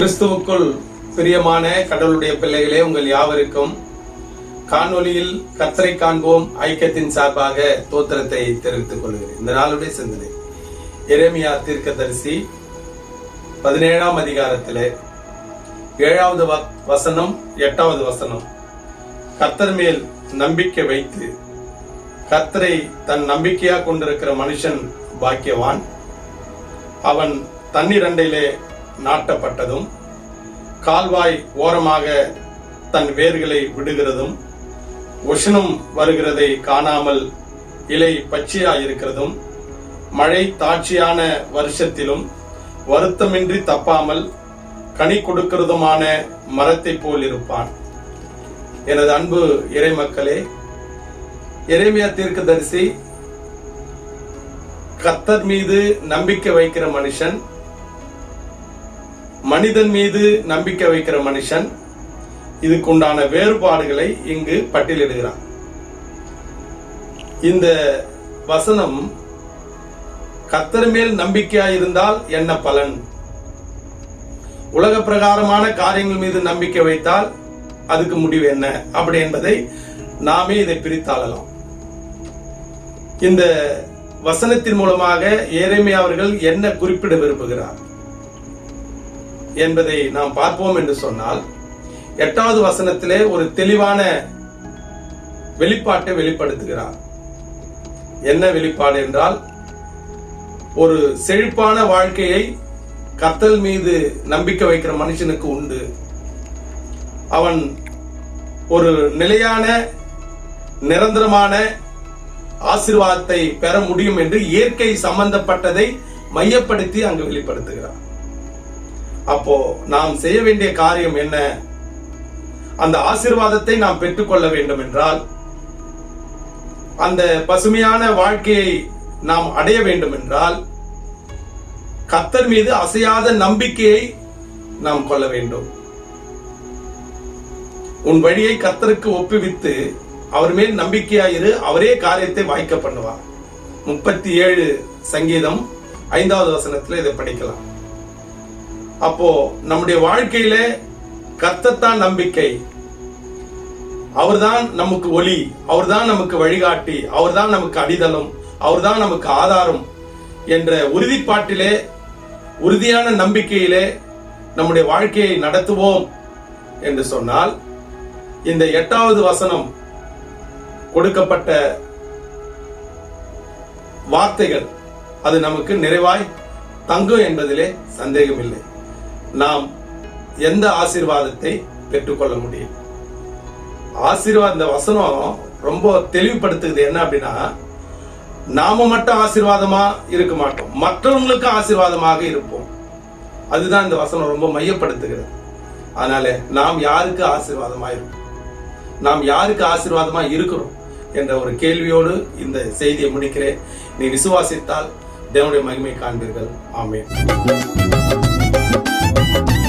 கிறிஸ்துவுக்குள் பிரியமான கடவுளுடைய பிள்ளைகளே உங்கள் யாவருக்கும் காணொளியில் கத்தரை காண்போம் ஐக்கியத்தின் சார்பாக தோத்திரத்தை தெரிவித்துக் கொள்கிறேன். இந்த நாளுடைய சிந்தனை. எரேமியா தீர்க்கதரிசி பதினேழாம் அதிகாரத்திலே ஏழாவது வ- வசனம் எட்டாவது வசனம். கத்தர் மேல் நம்பிக்கை வைத்து கர்த்தரை தன் நம்பிக்கையாக கொண்டிருக்கிற மனுஷன் பாக்கியவான். அவன் தண்ணீரண்டையிலே நாட்டப்பட்டதும் கால்வாய் ஓரமாக தன் வேர்களை விடுகிறதும் உஷ்ணம் வருகிறதை காணாமல் இலை பச்சையாயிருக்கிறதும் மழை தாட்சியான வருஷத்திலும் வருத்தமின்றி தப்பாமல் கனி கொடுக்கிறதுமான மரத்தை போல் இருப்பான். எனது அன்பு இறைமக்களே இறைமையா தீர்க்கதரிசி கத்தர் மீது நம்பிக்கை வைக்கிற மனுஷன் மனிதன் மீது நம்பிக்கை வைக்கிற மனுஷன் இதுக்குண்டான வேறுபாடுகளை இங்கு பட்டியலிடுகிறான். இந்த வசனம் கத்தர் மேல் நம்பிக்கையா இருந்தால் என்ன பலன்? உலக பிரகாரமான காரியங்கள் மீது நம்பிக்கை வைத்தால் அதுக்கு முடிவு என்ன? அப்படி என்பதை நாமே இதை பிரித்தாளலாம். இந்த வசனத்தின் மூலமாக ஏரேமியா அவர்கள் என்ன குறிப்பிட விரும்புகிறார்? என்பதை நாம் பார்ப்போம் என்று சொன்னால் எட்டாவது வசனத்திலே ஒரு தெளிவான வெளிப்பாட்டை வெளிப்படுத்துகிறார். என்ன வெளிப்பாடு என்றால் ஒரு செழிப்பான வாழ்க்கையை கத்தல் மீது நம்பிக்கை வைக்கிற மனுஷனுக்கு உண்டு. அவன் ஒரு நிலையான நிரந்தரமான ஆசிர்வாதத்தை பெற முடியும் என்று இயற்கை சம்பந்தப்பட்டதை மையப்படுத்தி அங்கு வெளிப்படுத்துகிறான் அப்போ நாம் செய்ய வேண்டிய காரியம் என்ன? அந்த ஆசிர்வாதத்தை நாம் பெற்றுக்கொள்ள வேண்டும் என்றால் அந்த பசுமையான வாழ்க்கையை நாம் அடைய வேண்டும் என்றால் கத்தர் மீது அசையாத நம்பிக்கையை நாம் கொள்ள வேண்டும். உன் வழியை கத்தருக்கு ஒப்புவித்து அவர் மேல் நம்பிக்கையாயிரு அவரே காரியத்தை வாய்க்க பண்ணுவார். முப்பத்தி ஏழு சங்கீதம் ஐந்தாவது வசனத்தில் இதை படிக்கலாம். அப்போ நம்முடைய வாழ்க்கையில கத்தத்தான் நம்பிக்கை. அவர்தான் நமக்கு ஒளி அவர்தான் நமக்கு வழிகாட்டி அவர்தான் நமக்கு அடிதளம் அவர்தான் நமக்கு ஆதாரம் என்ற உறுதிப்பாட்டிலே உறுதியான நம்பிக்கையிலே நம்முடைய வாழ்க்கையை நடத்துவோம் என்று சொன்னால் இந்த எட்டாவது வசனம் கொடுக்கப்பட்ட வார்த்தைகள் அது நமக்கு நிறைவாய் தங்கும் என்பதிலே சந்தேகமில்லை. நாம் எந்த ஆசீர்வாதத்தை பெற்றுக்கொள்ள முடியும்? ஆசீர்வாத இந்த வசனம் ரொம்ப தெளிவுபடுத்துகிறது. என்ன அப்படின்னா நாம மட்டும் ஆசீர்வாதமா இருக்க மாட்டோம். மற்றவங்களுக்கு ஆசீர்வாதமாக இருப்போம். அதுதான் இந்த வசனம் ரொம்ப மையப்படுத்துகிறது. அதனால நாம் யாருக்கு ஆசீர்வாதமா இருப்போம்? நாம் யாருக்கு ஆசீர்வாதமா இருக்கிறோம்? என்ற ஒரு கேள்வியோடு இந்த செய்தியை முடிக்கிறேன். நீ விசுவாசித்தால் தேவனுடைய மகிமை காண்பீர்கள். Thank you.